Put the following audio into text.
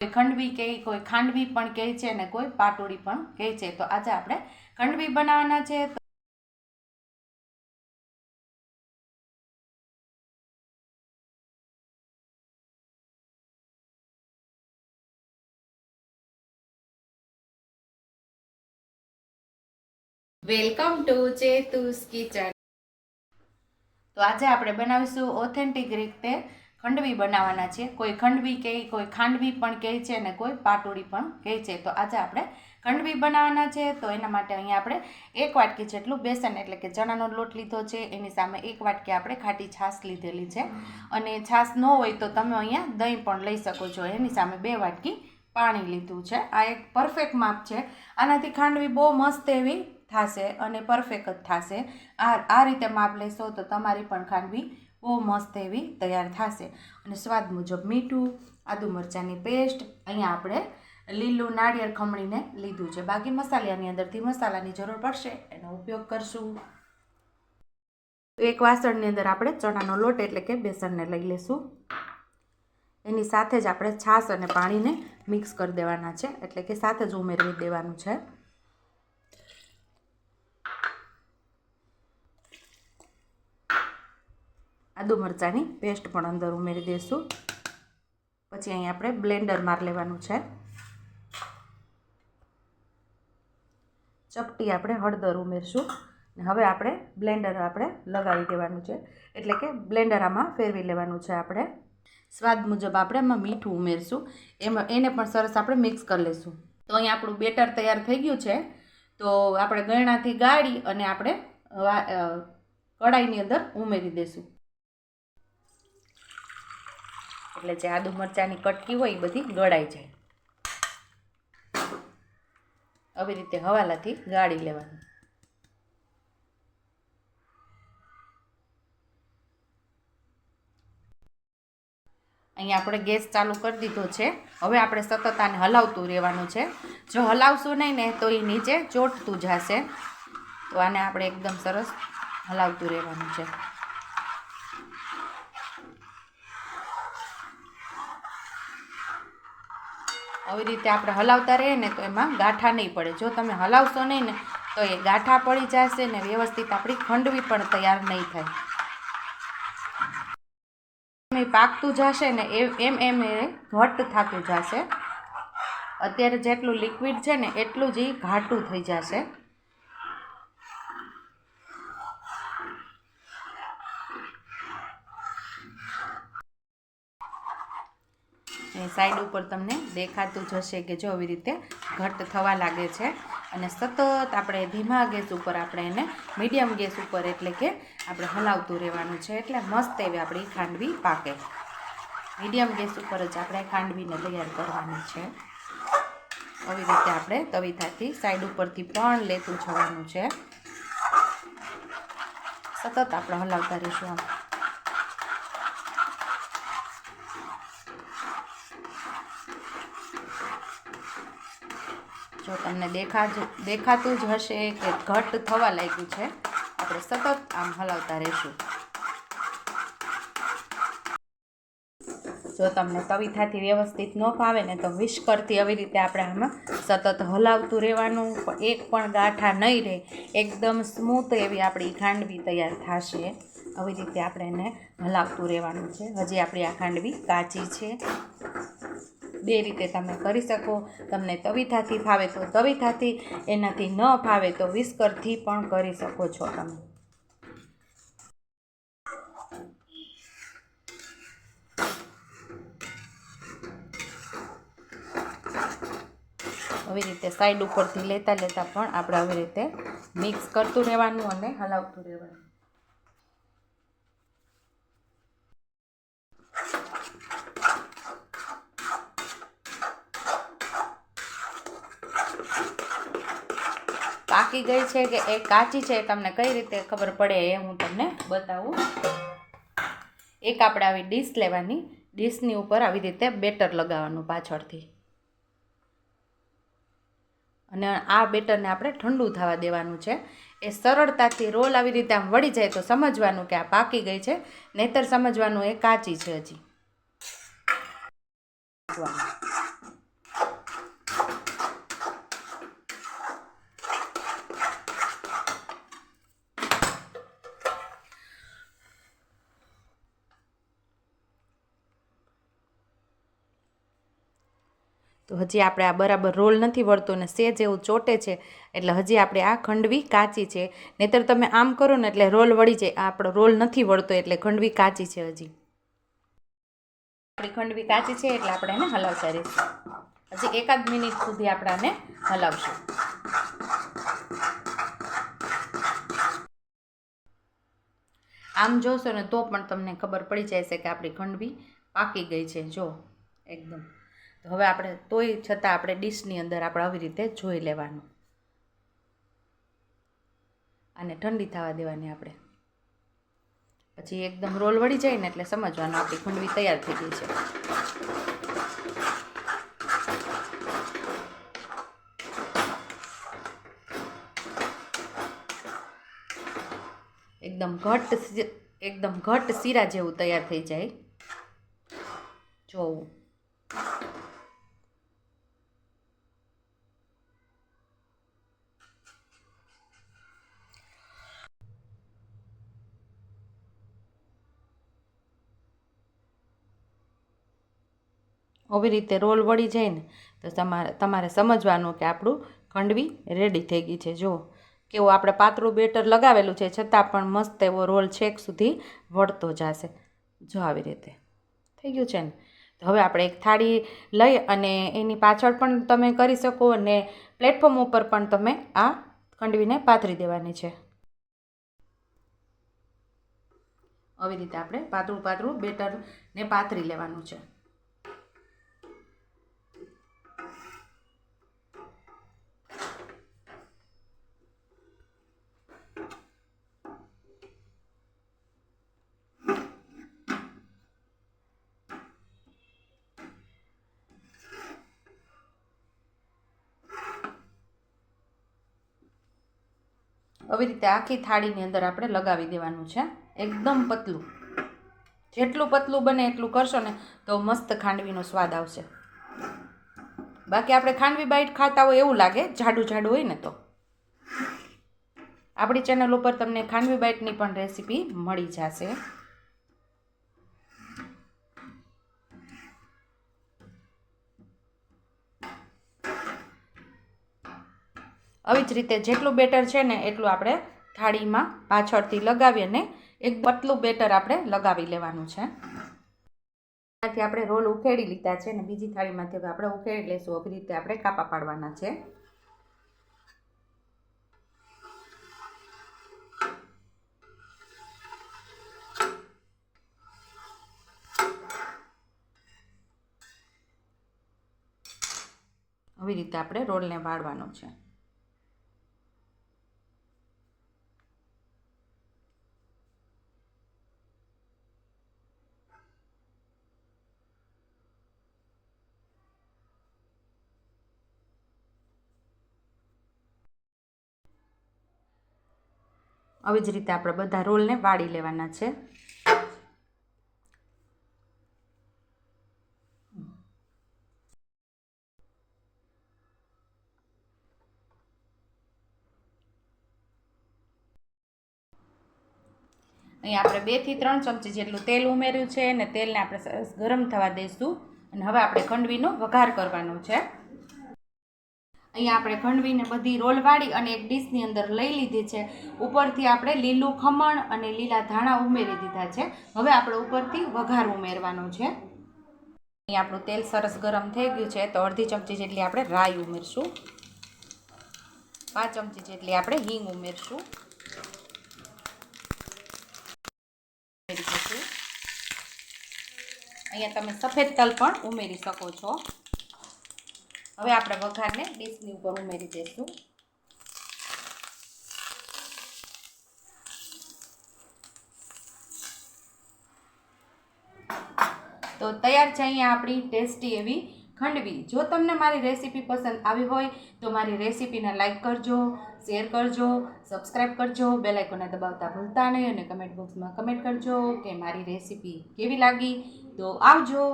ખંડવી કહે કોઈ ખાંડવી પણ કહે છે અને કોઈ પાટોડી પણ કહે છે. તો આજે આપણે ખંડવી બનાવવાના છે. Welcome to Chetu's kitchen. તો આજે આપણે બનાવીશું ઓથેન્ટિક રીતે ખંડવી બનાવવાના છે. કોઈ ખંડવી કહે કોઈ ખાંડવી પણ કહે છે અને કોઈ પાટોળી પણ કહે છે. તો આજે આપણે ખંડવી બનાવવાના છે. તો એના માટે અહીંયા આપણે એક વાટકી જેટલું બેસન એટલે કે ચણાનો લોટ લીધો છે. એની સામે એક વાટકી આપણે ખાટી છાશ લીધેલી છે. અને છાશ ન હોય તો તમે અહીંયા દહીં પણ લઈ શકો છો. એની સામે બે વાટકી પાણી લીધું છે. આ એક પરફેક્ટ માપ છે. આનાથી ખાંડવી બહુ મસ્ત એવી થશે અને પરફેક્ટ જ થશે. આ આ રીતે માપ લેશો તો તમારી પણ ખાંડવી બહુ મસ્ત એવી તૈયાર થશે. અને સ્વાદ મુજબ મીઠું, આદુ મરચાંની પેસ્ટ, અહીંયા આપણે લીલું નાળિયેર ખમણીને લીધું છે. બાકી મસાલાની અંદરથી મસાલાની જરૂર પડશે, એનો ઉપયોગ કરશું. એક વાસણની અંદર આપણે ચણાનો લોટ એટલે કે બેસનને લઈ લેશું. એની સાથે જ આપણે છાશ અને પાણીને મિક્સ કરી દેવાના છે. એટલે કે સાથે જ ઉમેરવી દેવાનું છે. આદુ મરચાંની પેસ્ટ પણ અંદર ઉમેરી દઈશું. પછી અહીં આપણે બ્લેન્ડર માર લેવાનું છે. ચપટી આપણે હળદર ઉમેરશું. ને હવે આપણે બ્લેન્ડર આપણે લગાવી દેવાનું છે. એટલે કે બ્લેન્ડર આમાં ફેરવી લેવાનું છે આપણે. સ્વાદ મુજબ આપણે એમાં મીઠું ઉમેરશું. એમાં, એને પણ સરસ આપણે મિક્સ કરી લઈશું તો અહીં આપણું બેટર તૈયાર થઈ ગયું છે. તો આપણે ગયણાથી ગાળી અને આપણે કડાઈની અંદર ઉમેરી દઈશું. એટલે જે આદુ મરચાંની કટકી હોય એ બધી ગળાઈ જાય. આવી રીતે હવાલાથી ગાળી લેવાનું. અહીંયા આપણે ગેસ ચાલુ કરી દીધો છે. હવે આપણે સતત આને હલાવતું રહેવાનું છે. જો હલાવશું નહીં ને, તો એ નીચે ચોટતું જશે. તો આને આપણે એકદમ સરસ હલાવતું રહેવાનું છે. આવી રીતે આપણે હલાવતા રહીએ ને તો એમાં ગાંઠા નહીં પડે. જો તમે હલાવશો નહીં ને, તો એ ગાંઠા પડી જશે ને વ્યવસ્થિત આપણી ખંડવી પણ તૈયાર નહીં થાય. પાકતું જશે ને એમ એમ એ ઘટ થતું જશે. અત્યારે જેટલું લિક્વિડ છે ને, એટલું જ એ ઘાટું થઈ જશે. એ સાઈડ ઉપર તમને દેખાતું જ હશે કે જો આવી રીતે ઘટ થવા લાગે છે. અને સતત આપણે ધીમા ગેસ ઉપર આપણે એને મીડિયમ ગેસ ઉપર એટલે કે આપણે હલાવતું રહેવાનું છે. એટલે મસ્ત એવી આપણી ખાંડવી પાકે. મીડિયમ ગેસ ઉપર જ આપણે ખાંડવીને તૈયાર કરવાની છે. આવી રીતે આપણે તવીથાથી સાઈડ ઉપરથી પણ લેતું જવાનું છે. સતત આપણે હલાવતા રહીશું આમ જો તમને દેખા દેખાતું જ હશે કે ઘટ થવા લાગ્યું છે. આપણે સતત આમ હલાવતા રહીશું. જો તમને તવીથાથી વ્યવસ્થિત ન ફાવે ને તો વિશ્કરથી આવી રીતે આપણે આમાં સતત હલાવતું રહેવાનું એક પણ ગાંઠા નહીં રહે. એકદમ સ્મૂથ એવી આપણી ખાંડવી તૈયાર થશે. આવી રીતે આપણે એને હલાવતું રહેવાનું છે. હજી આપણી આ ખાંડવી કાચી છે. બે રીતે તમે કરી શકો, તમને તવીથાથી ફાવે તો તવીથાથી, એનાથી ન ફાવે તો વિસ્કરથી પણ કરી શકો છો તમે. આવી રીતે સાઈડ ઉપરથી લેતા લેતા પણ આપણે આવી રીતે મિક્સ કરતું રહેવાનું અને હલાવતું રહેવાનું. પાકી ગઈ છે કે એ કાચી છે તમને કઈ રીતે ખબર પડે એ હું તમને બતાવું. એક આપણે આવી ડીશ લેવાની. ડીશની ઉપર આવી રીતે બેટર લગાવવાનું પાછળથી. અને આ બેટરને આપણે ઠંડુ થવા દેવાનું છે. એ સરળતાથી રોલ આવી રીતે આમ વળી જાય તો સમજવાનું કે આ પાકી ગઈ છે, નહીતર સમજવાનું એ કાચી છે હજી. તો હજી આપણે આ બરાબર રોલ નથી વળતો ને સેજ એવું ચોટે છે, એટલે હજી આપણે આ ખંડવી કાચી છે. નહીતર તમે આમ કરો ને એટલે રોલ વળી જાય. આ આપણો રોલ નથી વળતો એટલે ખંડવી કાચી છે હજી. આપણી ખંડવી કાચી છે એટલે આપણે એને હલાવતા રહીશું. હજી એકાદ મિનિટ સુધી આપણે આને હલાવશું. આમ જોશો ને તો પણ તમને ખબર પડી જાય છે કે આપણી ખંડવી પાકી ગઈ છે. જો, એકદમ. તો હવે આપણે તોય છતાં આપણે ડીશની અંદર આપણે આવી રીતે જોઈ લેવાનું. અને ઠંડી થવા દેવાની આપણે. પછી એકદમ રોલ વળી જાય ને એટલે સમજવાનું, આપણી ખંડવી તૈયાર થઈ ગઈ છે. એકદમ ઘટ એકદમ ઘટ શીરા જેવું તૈયાર થઈ જાય. જોવું આવી રીતે રોલ વળી જાય ને તો તમારે તમારે સમજવાનું કે આપણું ખંડવી રેડી થઈ ગઈ છે. જો કેવું આપણે પાતળું બેટર લગાવેલું છે, છતાં પણ મસ્ત એવો રોલ છેક સુધી વળતો જશે. જો આવી રીતે. થઈ ગયું છે ને? તો હવે આપણે એક થાળી લઈ અને એની પાછળ પણ તમે કરી શકો અને પ્લેટફોર્મ ઉપર પણ તમે આ ખંડવીને પાથરી દેવાની છે. આવી રીતે આપણે પાતળું પાતળું બેટરને પાથરી લેવાનું છે. આવી રીતે આખી થાળીની અંદર આપણે લગાવી દેવાનું છે. એકદમ પતલું. જેટલું પતલું બને એટલું કરશો ને તો મસ્ત ખાંડવીનો સ્વાદ આવશે. બાકી આપણે ખાંડવી બાઈટ ખાતા હોય એવું લાગે, જાડું જાડું હોય ને તો. આપણી ચેનલ ઉપર તમને ખાંડવી બાઈટની પણ રેસીપી મળી જશે. આવી જ રીતે જેટલું બેટર છે ને એટલું આપણે થાળીમાં પાછળથી લગાવી અને એક પતલું બેટર આપણે લગાવી લેવાનું છે. ત્યાંથી આપણે રોલ ઉખેડી લીધા છે અને બીજી થાળીમાંથી આપણે ઉખેડી લઈશું આવી રીતે આપણે કાપા પાડવાના છે. આવી રીતે આપણે રોલને વાળવાનો છે. આવી જ રીતે આપણે બધા રોલને વાળી લેવાના છે. અહીં આપણે બેથી ત્રણ ચમચી જેટલું તેલ ઉમેર્યું છે અને તેલને આપણે સરસ ગરમ થવા દઈશું અને હવે આપણે ખંડવીનો વઘાર કરવાનો છે. અહીંયા આપણે ખંડવીને બધી રોલવાળી અને એક ડીશની અંદર લઈ લીધી છે. ઉપરથી આપણે લીલું ખમણ અને લીલા ધાણા ઉમેરી દીધા છે. હવે આપણે ઉપરથી વઘાર ઉમેરવાનો છે. અહીં આપણું તેલ સરસ ગરમ થઈ ગયું છે, તો અડધી ચમચી જેટલી આપણે રાઈ ઉમેરશું. પાંચ ચમચી જેટલી આપણે હિંગ ઉમેરશું. અહીંયા તમે સફેદ તલ પણ ઉમેરી શકો છો. હવે આપણે વઘારને ડીશની ઉપર ઉમેરી દઈશું. તો તૈયાર છે અહીંયા આપણી ટેસ્ટી એવી ખંડવી. જો તમને મારી રેસીપી પસંદ આવી હોય, તો મારી રેસીપીને લાઈક કરજો, શેર કરજો સબસ્ક્રાઈબ કરજો બેલાઇકોને દબાવતા ભૂલતા નહીં અને કમેન્ટ બોક્સમાં કમેન્ટ કરજો કે મારી રેસીપી કેવી લાગી. તો આવજો.